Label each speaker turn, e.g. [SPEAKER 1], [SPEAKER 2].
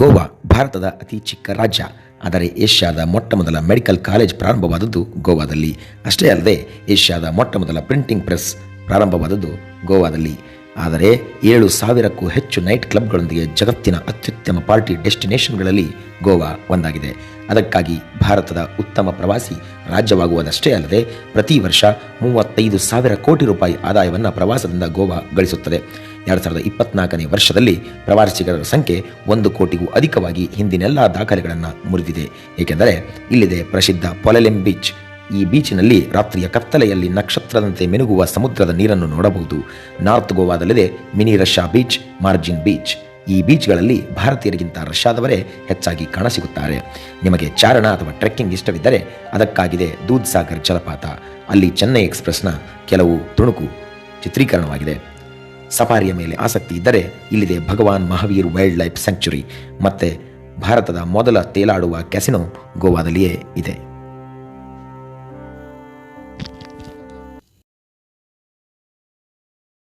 [SPEAKER 1] ಗೋವಾ, ಭಾರತದ ಅತಿ ಚಿಕ್ಕ ರಾಜ್ಯ. ಆದರೆ ಏಷ್ಯಾದ ಮೊಟ್ಟಮೊದಲ ಮೆಡಿಕಲ್ ಕಾಲೇಜ್ ಪ್ರಾರಂಭವಾದದ್ದು ಗೋವಾದಲ್ಲಿ. ಅಷ್ಟೇ ಅಲ್ಲದೆ, ಏಷ್ಯಾದ ಮೊಟ್ಟಮೊದಲ ಪ್ರಿಂಟಿಂಗ್ ಪ್ರೆಸ್ ಪ್ರಾರಂಭವಾದದ್ದು ಗೋವಾದಲ್ಲಿ. ಆದರೆ ಏಳು ಸಾವಿರಕ್ಕೂ ಹೆಚ್ಚು ನೈಟ್ ಕ್ಲಬ್ಗಳೊಂದಿಗೆ ಜಗತ್ತಿನ ಅತ್ಯುತ್ತಮ ಪಾರ್ಟಿ ಡೆಸ್ಟಿನೇಷನ್ಗಳಲ್ಲಿ ಗೋವಾ ಒಂದಾಗಿದೆ. ಅದಕ್ಕಾಗಿ ಭಾರತದ ಉತ್ತಮ ಪ್ರವಾಸಿ ರಾಜ್ಯವಾಗುವುದಷ್ಟೇ ಅಲ್ಲದೆ, ಪ್ರತಿ ವರ್ಷ ಮೂವತ್ತೈದು ಸಾವಿರ ಕೋಟಿ ರೂಪಾಯಿ ಆದಾಯವನ್ನು ಪ್ರವಾಸದಿಂದ ಗೋವಾ ಗಳಿಸುತ್ತದೆ. ಎರಡು ಸಾವಿರದ ಇಪ್ಪತ್ನಾಲ್ಕನೇ ವರ್ಷದಲ್ಲಿ ಪ್ರವಾಸಿಗರ ಸಂಖ್ಯೆ ಒಂದು ಕೋಟಿಗೂ ಅಧಿಕವಾಗಿ ಹಿಂದಿನೆಲ್ಲ ದಾಖಲೆಗಳನ್ನು ಮುರಿದಿದೆ. ಏಕೆಂದರೆ ಇಲ್ಲಿದೆ ಪ್ರಸಿದ್ಧ ಪೊಲೆಲೆಂ ಬೀಚ್. ಈ ಬೀಚಿನಲ್ಲಿ ರಾತ್ರಿಯ ಕತ್ತಲೆಯಲ್ಲಿ ನಕ್ಷತ್ರದಂತೆ ಮಿನುಗುವ ಸಮುದ್ರದ ನೀರನ್ನು ನೋಡಬಹುದು. North ಗೋವಾದಲ್ಲಿದೆ mini Russia beach, Morjim beach. ಈ ಬೀಚ್ಗಳಲ್ಲಿ ಭಾರತೀಯರಿಗಿಂತ ರಷ್ಯಾದವರೇ ಹೆಚ್ಚಾಗಿ ಕಾಣಸಿಗುತ್ತಾರೆ. ನಿಮಗೆ ಚಾರಣ ಅಥವಾ ಟ್ರೆಕ್ಕಿಂಗ್ ಇಷ್ಟವಿದ್ದರೆ ಅದಕ್ಕಾಗಿದೆ ದೂದ್ ಸಾಗರ್ ಜಲಪಾತ. ಅಲ್ಲಿ ಚೆನ್ನೈ ಎಕ್ಸ್ಪ್ರೆಸ್ನ ಕೆಲವು ತುಣುಕು ಚಿತ್ರೀಕರಣವಾಗಿದೆ. ಸಫಾರಿಯ ಮೇಲೆ ಆಸಕ್ತಿ ಇದ್ದರೆ ಇಲ್ಲಿದೆ Bhagwan Mahavir wild life sanctuary. ಮತ್ತು ಭಾರತದ ಮೊದಲ ತೇಲಾಡುವ ಕ್ಯಾಸಿನೋ ಗೋವಾದಲ್ಲಿಯೇ ಇದೆ.